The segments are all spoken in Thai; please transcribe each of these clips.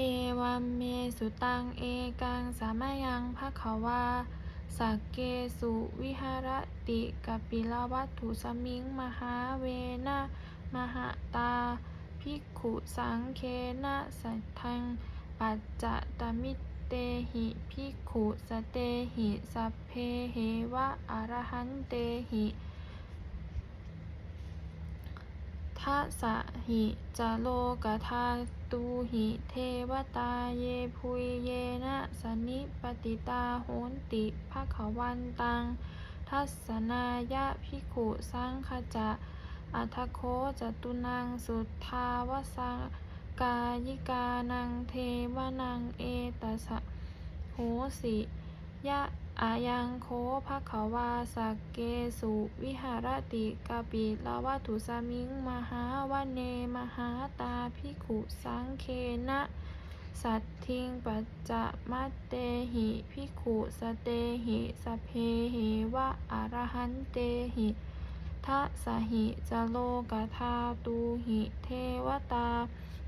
เอวัมเมสุตังเอกังสามยังภะคะวาสักเกสุวิหารติกปิลวัตถุสมิง มหาเวนะมหาตา ภิกขุสังเคนะสัทธัง ปัจจตมิตเตหิภิกขุสเตหิสัพเพเหวะอรหันเตหิทัสหิจโลกธา ตูหิเทวตาเยพุยเยนะสนิปติตาโหนติภะคะวันตัง ทัสสนายะภิกขุสังขจะอัทโคจตุนังสุทธาวสังกายิกานังเทวนังเอตสะโหสิยะ อายังโคภะคะวาสักเกสุวิหารติกาปิลาวัตุสมิงมหาวเนมหาตาภิขุสังเคนะสัตทิงปัจจะมัตเตหิภิขุสเตหิสเพเหวะอรหันเตหิทัสหิจโลกธาตูหิเทวตา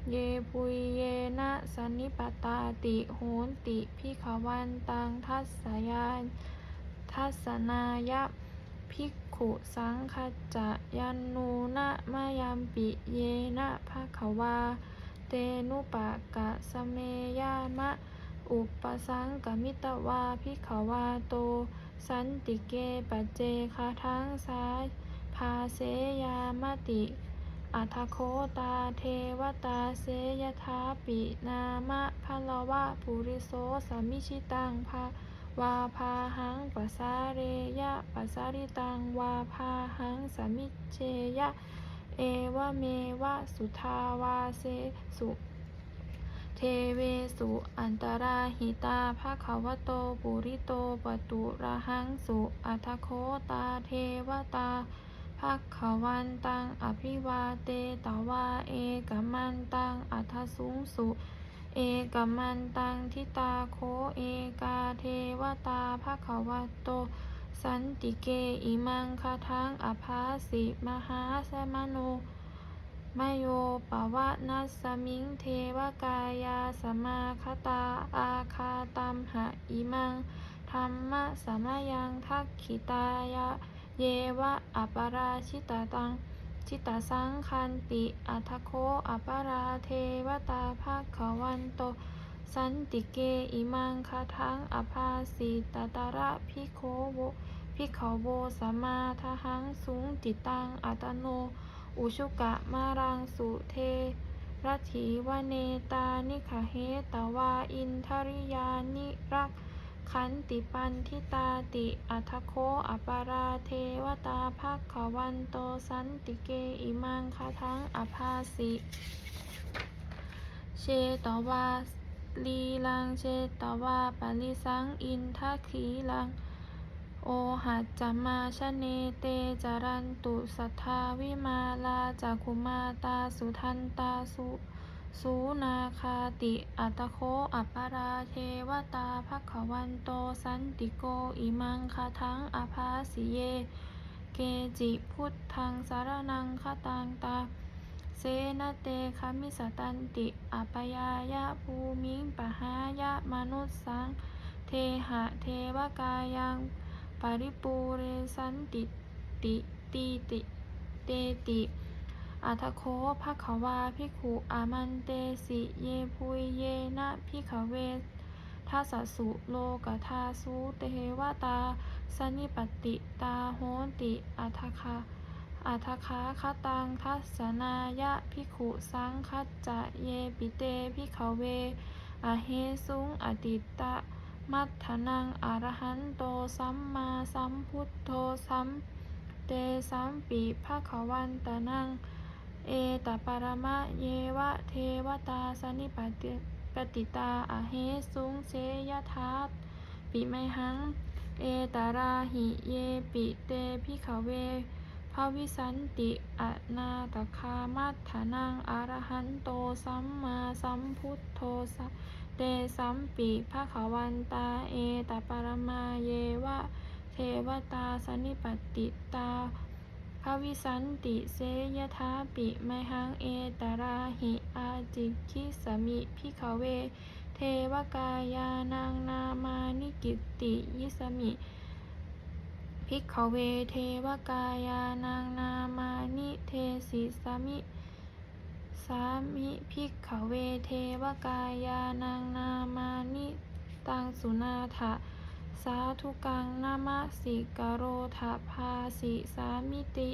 เยปุยเยนะสันนิปตาติโหนติพิขวันตังทัสสยานทัสนายะภิกขุสังคจะยันนูนะมะยัมปิเยนะภะคะวา เตนุปะกะสะเมยามะ อุปสังกมิตวาภิกขวาโต สันติเกปเจคาทังสายพาเสยามติ อัทโคตาเทวตาเสยทาปินามะพะละวะปุริโสสมิชิตังภาวาพาหังปัสสาเรยะปัสสาริตังวาพาหังสมิเชยะ เอวะเมวะสุทาวาเสสุเทเวสุอันตราหิตาภะควะโตปุริโตปตุระหังสุอัทโคตาเทวตา ภะคะวันตังอภิวาเตตวาเอกมันตังอัทสุงสุ เอกมันตังทิตาโคเอกาเทวตาภะคะวะโต สันติเกอิมังคาทังอภาสิมหาสมโนมโยปวะนัสสมิงเทวกายาสมาคตาอาคาตัมหะอิมังธรรมะสมยังทักขิตายะ เยวะอัปราชิตตัง ชิตสังคันติ อัทโคอัปราเทวตาภาควันโต สันติเกอิมังคาทังอภาสิตตาระพิโคโวพิขโวสมมาทหังสุงติตังอัตโน อุชุกะมารังสุเทระถีวเนตานิขเหตวาอินทริยานิรัก ขันติปันทิตาติอัทโคอปาราเทวตาภาควันโตสันติเกอิมังคาทังอภาสิเชตวาลีลังเชตวาปริสังอินทขีลัง โอหัจจมาชเนเตจารันตุสัทธาวิมาลาจักขุมาตาสุทันตาสุ สูนาคาติอัตโคอัปปาราเทวตาภควันโตสันติโกอิมังคาทังอภาสิเย เกจิพุทธังสารนังคตังตาเสนเตคามิสตันติอัปยายะภูมิงปหายะมนุสสัง เทหะเทวกายังปริปูเรสันติติตีติเตติ อัทโคภะคะวาภิกขุอามันเตสิเยพุยเยนะภิขเวทัสสสุโลกธาสุเตวตาสนิปติตาโหติอัทคาอัทคาคตังทัสนายะภิขุสังคัจจะเยปิเตภิขเวอเฮสุงอติตะมัทธนังอรหันโตสัมมาสัมพุทโธสัมเตสัมปิภะคะวันตะนัง เอตปรมะเยวะเทวตาสนิปติปติตาอะเฮสุงเสยทัสปิไมหัง เอตาราหิเยปิเตพิขเวภาวิสันติอนาตคามัทธนังอรหันโตสัมมาสัมพุทโธสัเตสัมปิภะคะวันตาเอตปรมาเยวะเทวตาสนิปติตา ภวิสันติเสยทาปิไมหังเอตราหิอาจิคิสมิพิขเว เทวกายานังนามานิกิตติยิสมิภิกขเวเทวกายานังนามานิเทสิสามิสามิภิกขเวเทวกายานังนามานิตังสุนาถะ สาธุกังนามะสิกโรทะภาสิสามิติ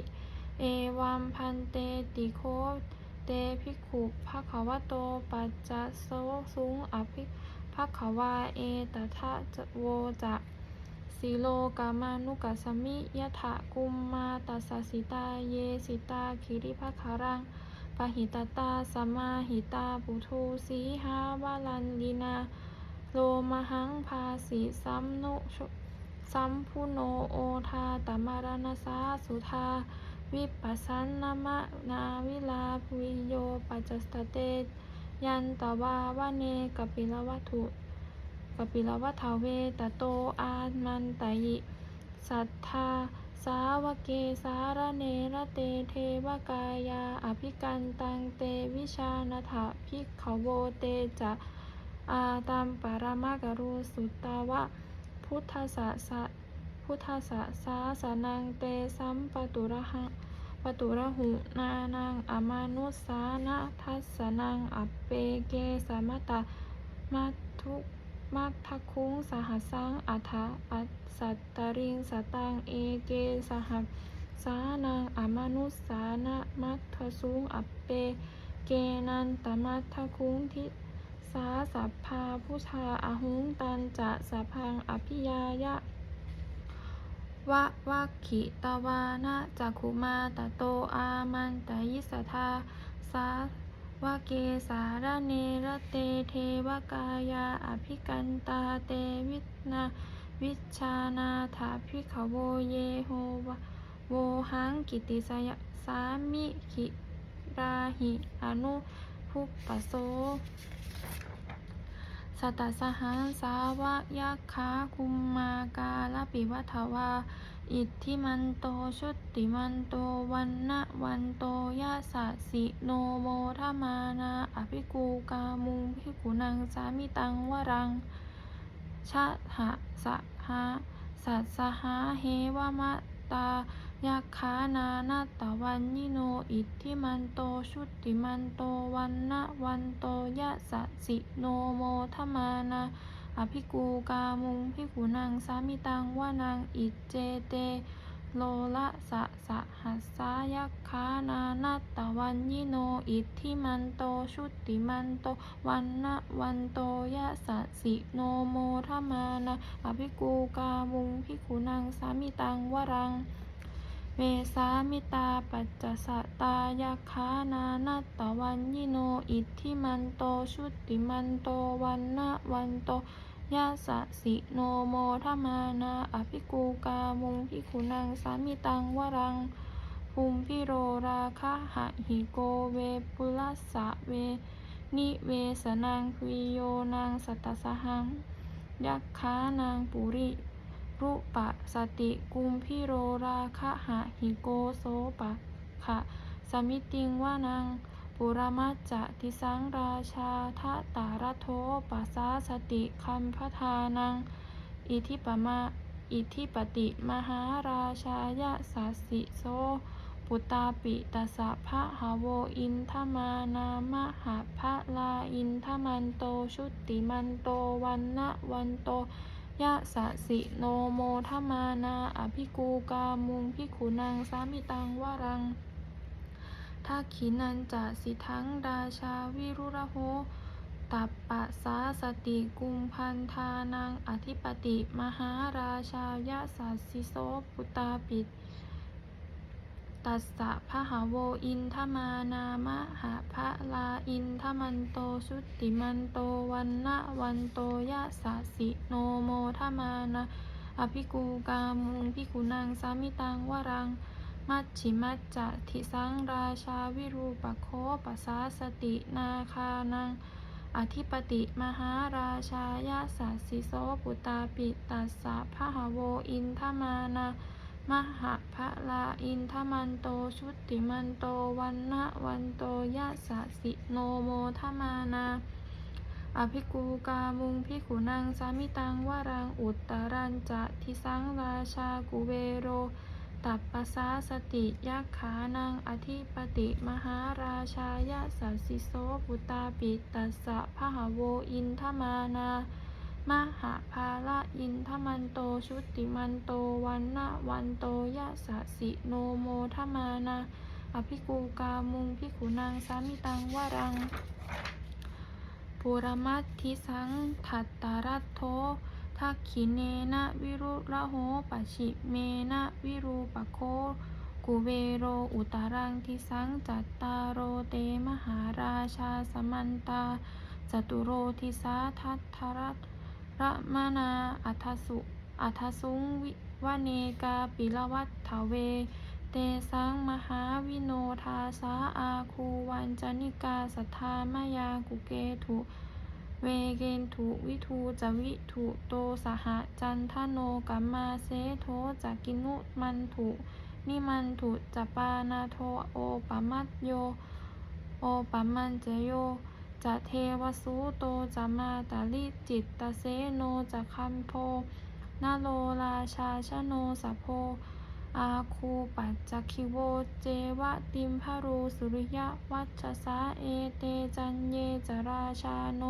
เอวัมพันเตติโคเตภิกขุภะควะโตปัจจโสสุงอภิภะควาเอตถะจโวจะสีโลกามานุกัสสมิยะถะกุมมาตัสสิตาเยสิตาคิริภะคารังปหิตตาสมมาหิตาปุทูสีหาวาลันลินา โลมหังภาสิสัมโนชสัมพุโนโอทาตมารณสาสุธา วิปัสสนนามะนาวิลาภวิโยปัจจสตเตยันตวาวะเนกปิลวัตถุกปิลวัฏเวตโตอามันตยิสัทธา สาวเกสารเนระเตเทวกายา อภิกันตังเตวิชาณถะภิกขโวเตจะ อาตัมปรมกรุสุตตวะ พุทธสะสะพุทธสะสาสนังเตสัมปตุระหังปตุระหุนานังอมานุสานะทัสนังอัปเปเกสมตะมัทุมัททคุงสหสังอัฏฐอัสัตตริงสตังเอเกสหสานังอมานุสานะมัททสุงอัปเปเกนันตมัททคุงทิ สาสัพพาผู้ชาอาหุงตันจะสัพพังอภิยายะวะวัคขิตวานะจักขุมาตโตอามันตยิสทาสาวะเกสารเนระเตเทวกายาอภิกันตาเตวินา วิชานาถาภิขโวเยโฮวะโวหังกิติสยสามิขิราหิอนุภุปปโส สตสหังสาวะยักขาคุมมากาลปิวัฏวา อิทธิมันโตชุติมันโตวันนะวันโตยะสะสิโนโมทมานาอภิกูกามุงพิกุนังสามิตังวรังชะหะสะหะสัสสหาเฮวมะตา ยักขานานาตวันยิโนอิทธิมันโตชุติมันโตวันนะวันโตยะสะสิโนโมทมานาอภิกูกามุงพิกุนังสามิตังวานังอิจเจเตโลละสะสะหัสสายักขานานัตตวันยิโนอิทธิมันโตชุติมันโตวันนะวันโตยะสะสิโนโมทมานาอภิกูกามุงพิกุนังสามิตังวรัง เวสามิตาปัจจสตายักขานานัตตวันยิโนอิทธิมันโตชุติมันโตวันนะวันโตยะสสิโนโมทมานาอภิกูกามุงพิคุนังสามิตังวรังภูมิพิโรราคะหะหิโกเวปุลัสสะเว นิเวสนังคุยโยนางสัตตสหังยักขานางปุริ รุปะสติกุมพิโรราคะหะหิโกโสปะขะสมิติงวานัง ปุรามัจจะทิสังราชาทะตารโทปัสสาสติคัมพทานัง อิทิปมะอิทิปติมหาราชายะสัสสิโสปุตตาปิตัสะพะหาโวอินทมานามหะพะลาอินทมันโตชุติมันโตวันนะวันโต ยะสะสิโนโมทมานาอภิกูกามุงพิขุนางสามิตังวารังทักขินันจะสิทังดาชาวิรุระโหตับปะสาสติกุมพันธานังอธิปติ มหาราชายะสัสสิโสปุตตาปิด ตัสสะพะหาโวอินทมานามะหะพะลาอินทมันโตชุติมันโตวันนะวันโตยะสะสิโนโมทมานาอภิกูกามุงพิกุนังสามิตังวรัง มัชชิมัจจะทิสังราชาวิรูปโคปัสสาสตินาคานังอธิปติมหาราชายะสัสสิโสปุตตาปิตัสสะพะหาโวอินทมานา มหะพะลาอินทมันโตชุติมันโตวันนะวันโตยะสะสิโนโมทมานาอภิกูกามุงพิขุนางสามิตังวารังอุตตรัญจะทิสังราชากุเวโร ตัปปสาสติยักขานังอธิปติมหาราชายะสัสสิโสปุตตาปิตัสสะพหโวอินทมานา มหาภาละอินทมันโตชุติมันโตวันนะวันโตยะสะสิโนโมทมานาอภิกูกามุงพิขุนางสามิตังวรังปุรมัตทิสังทัตตารัตโททักขิเนนะวิรุระโหปชิเมนะวิรูปโคกุเวโรอุตารังทิสังจัตตารโรเตมหาราชาสมันตาจตุโรทิสาทัตทรัต ระมนาอัทสุอัทสุงวิวเนกาปิลวัตถเว เตสังมหาวิโนทาสาอาคูวันจนิกาสัทธามายากุเกถุเวเกนถุวิทูจวิถุโตสหจันทโนกัมมาเสโทจักินุมันถุนิมันถุจปานาโทโอปมัตโย โอปมันเจโย จะเทวสูโตจะมาตาลิจิตตเสโนจะคัมโพนาโลราชาชโนสะโพ อาคูปัจจคิโวเจวะติมพารูสุริยะวัชสาเอเตจันเยจราชาโน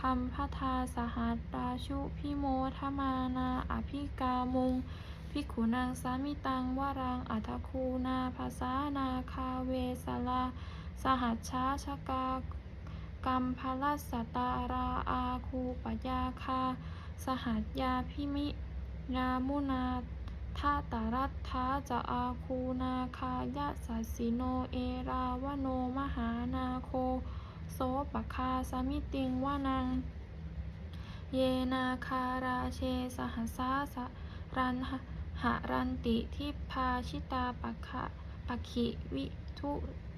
คัมพทาสหัสราชุพิโมทมานาอภิกามุงภิกขุนางสามิตังวารังอัทคูนาภาษานาคาเวสลา สหัชชาชกา กรรมพลัสตาราอาคูปยาคา สหัสยาพิมิยามุนาทาตารัตถาจะอาคูนาคายะสัสิโนเอราวโนมหานาโค โสปคาสมิติงวานัง เยนาคาราเชสหัสาสรันหะหะรันติทิพาชิตาปะคะปะขิวิทุ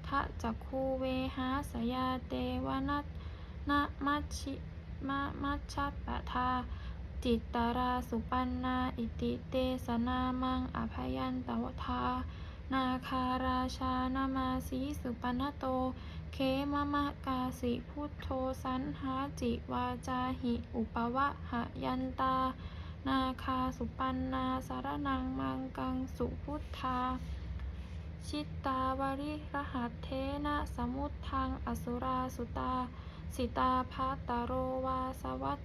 ทะจักคูเวหาสยาเตวนัตนะมัชชิมะมัชชะปะทา จิตตาราสุปันนาอิติเตสนามังอภยันตวทา นาคาราชานามาสีสุปันโต เคมะมะกาสิพุทโธสันหาจิวาจาหิ อุปวะหะยันตา นาคาสุปันนาสารนังมังกังสุพุทธา ชิตตาวริรหัสเทนะสมุทธังอสุราสุตา สิตาพัตตโรวาสวัต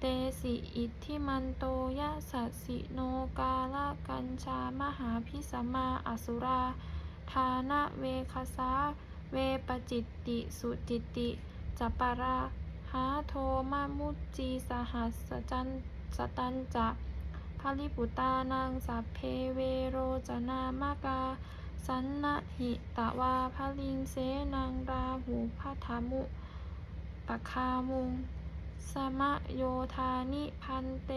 เตสิอิทธิมันโตยะสัสสิโนกาลกัญชามหาพิสมาอสุราทานะเวคสาเวปจิตติสุจิตติจัปปาราหาโทมามุจจีสหัสสจันสตันจะพลิปุตานังสัพเพเวโรจนามากา สันนหิตวาพลิงเสนังราหูพัทามุปคามุง สมะโยธานิพันเต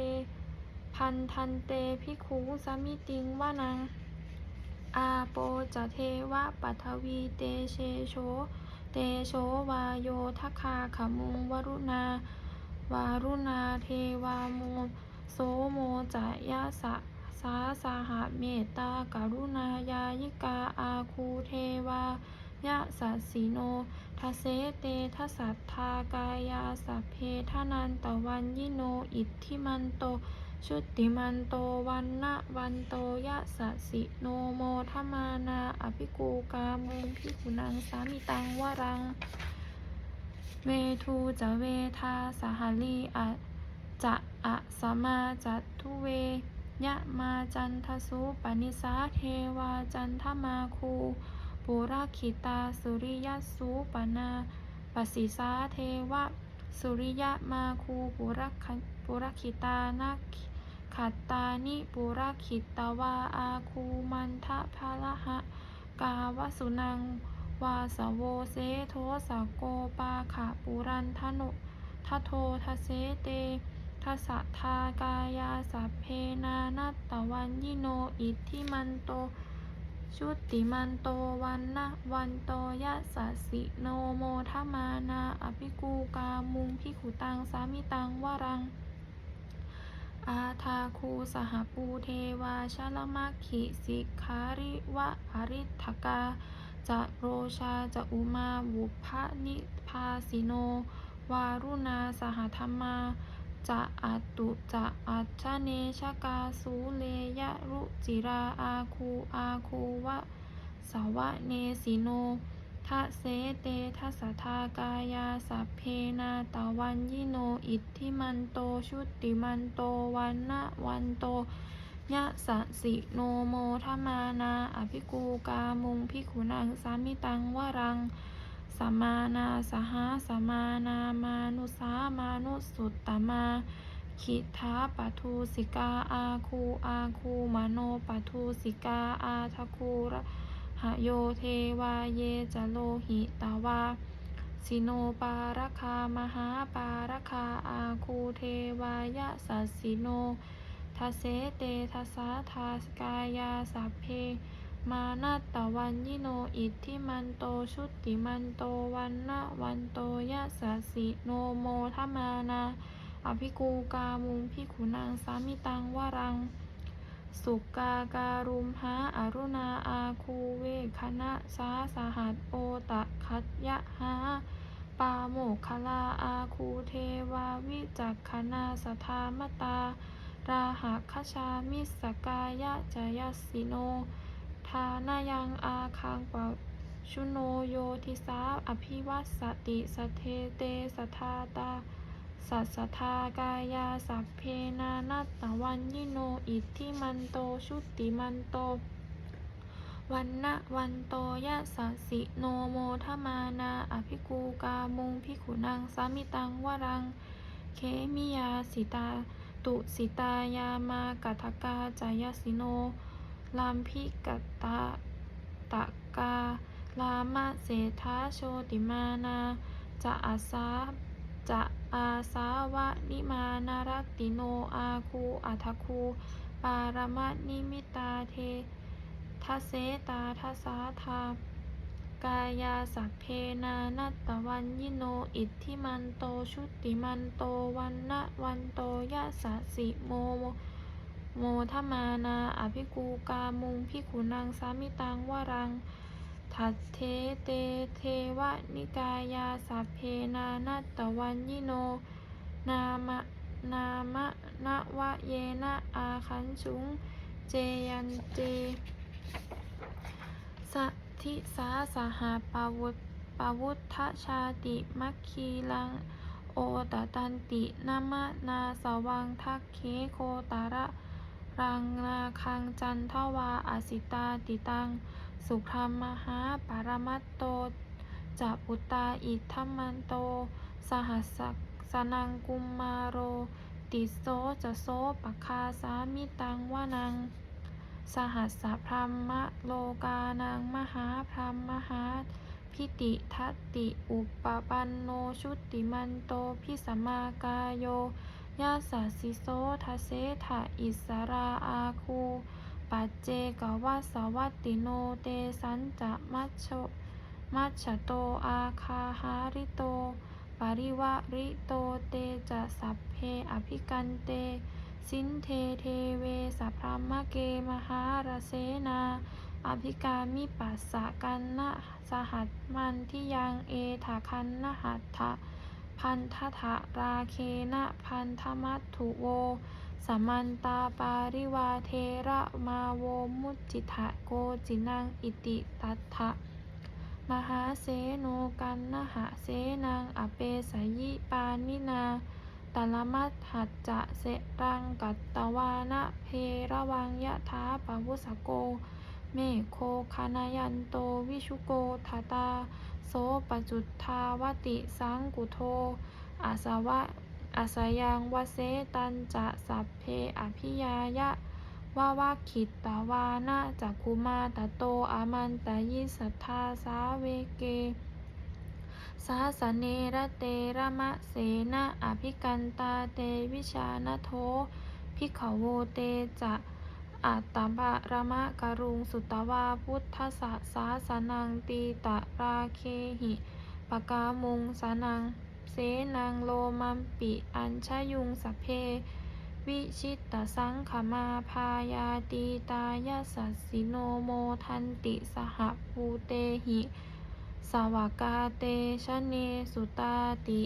พันทันเตพิคุสมิติงวานัง อาโปจะเทวะปัทวีเตเชโช เตโชวาโยทคาขมุงวรุณาวารุณาเทวาโมโสโมจะยะสะ สาสาหะเมตตาการุณายายิกาอาคูเทวายะสัสสิโนทเสเตทัสสัทธากายาสัพเพทานันตวันยิโนอิทธิมันโต ชุติมันโตวันนะวันโตยะสะสิโนโมทมานาอภิกูกามุงพิกุนังสามิตังวรัง เวทูจะเวทาสหลีอะจะอะสมาจัตุเว ยะมาจันทสุปนิสาเทวาจันทมาคูปุราคิตาสุริยสูปนาปสิสาเทวะ สุริยมาคูปุรักปุรคิตานักขัตตานิปุรคิตวาอาคูมันทะพะละหะกาวสุนังวาสโวเสโทสะโกปาขะปุรันทโนทโททเสเต ทัสสะทากายาสัพเพนานัตตวันยิโนอิทธิมันโต ชุติมันโตวันนะวันโตยะสัสิโนโมทมานาอภิกูกามุงพิขุตังสามิตังวรัง อาทาคูสหปูเทวาชลมัคคิสิกขาริวะอริทกาจะโรชาจะอุมาบุพะนิพาสิโน วารุณาสหธรรมา จะอัตตุจะอัจฉเนชกาสูเลยะรุจิราอาคูอาคูวะสวะเนสิโนทะเสเตทัสทากายาสัพเพนาตะวันยิโนอิทธิมันโตชุติมันโตวันนะวันโตยะสสิโนโมทมานาอภิกูกามุงพิขุนังสามิตังวรัง สมมานาสหาสมานามานุสามานุสุตตมาขิทาปัทูสิกาอาคูอาคูมโนปัทูสิกาอาทะคูระหโยเทวาเยจโลหิตาวาสิโนปารคามหาปารคาอาคูเทวายะสัสสิโนทเสเตทัสสาทาสกายาสัพเพ มานัตตะวันยิโนอิทธิมันโตชุติมันโตวันนะวันโตยะสัสิโนโมทมานาอภิกูกามุงพิขุนางสามิตังวรัง สุกาการุมหาอรุณาอาคูเวคณะสาสหัสโอตะคัตยะหาปาโมกขลาอาคูเทวาวิจักขณาสทามตา ราหะคชามิสกายะจยสิโน ทานายังอาคังปะชุโนโยทิสาอภิวัสสติสเทเตสทาตาสัสสทากายาสัพเพนานัตตะวันยิโนอิทธิมันโตชุติมันโต วันนะวันโตยะสัสสิโนโมทมานาอภิกูกามุงพิขุนังสามิตังวรัง เคมิยาสิตา ตุสิตายามากัทกาจายสิโน ลามพิกตะตะกาลามะเศธาโชติมานา จะอาสาจะอาสาวะนิมานารตติโนอาคูอัทคู ปารมะนิมิตาเททัเสตาทัสาธากายาสัพเพนานัตตะวันยิโนอิทธิมันโตชุติมันโตวันนะวันโตยะสะสิโมโม ทมานาอภิกูกามุงพิขุนังสามิตังวรังทัตเทเตเทวนิกายาสัพเพนานัตตะวันยิโน นามะนามะนะวะเยนะอาคันชุง เจยันเจสัทิสาสหาปวุตปวุธชาติมัคคีลัง โอตตันตินามะนาสวังทักเคโคตาระ รังนาคังจันทวาอสิตาติตัง สุธรรมหาปารมัตโตจะปุตตาอิทธมันโต สหัสสนังกุมมาโร ติโสจะโสปะคาสามิตังวานัง สหัสสะพรหมโลกานังมหาพรหมหาพิติทัตติอุปปันโนชุติมันโตพิสมากาโย ยาสัสสิโสทะเสถะอิสราอาคูปัจเจกวัสวัตติโนเตสันจะมัชโชมัชโตอาคาหาริโต ปริวะริโตเตจะสัพเพอภิกันเต สินเทเทเวสัพพรมเกมหาราเสนา อภิกามิปัสสะกันนะสหัสมันที่ยังเอถาคันนหัตถะ พันทะราเคนะพันธมัตถุโว สมันตาปาริวาเทระมาโวมุจจิทะโกจินังอิติตัตถะมหาเสโนกันนหะเสนังอเปสยิปานินาตลมัตหัจจะเสรังกัตตวานะเพระวังยะถาปวุสโก เมโคคานายันโตวิชุโกทาตา โสปจุทธาวติสังกุโทอาสวะอาสยังวเสตันจะสัพเพอภิยายะวาวาคิตตาวานะจักคุมาตโตอามันตยิสัทธาสาเวเก สาสเนระเตระมะเสนะอภิกันตาเตวิชานโทภิขโวเตจะ อัตตบะระมะกรุงสุตตวาพุทธสสสาสนังตีตะราเคหิปกามุงสนัง เสนังโลมัมปิอัญชยุงสพเพ วิชิตสังขมาพายาตีตายาสัสสิโนโมทันติสหภูเตหิ สวากาเตชะเนสุตาติ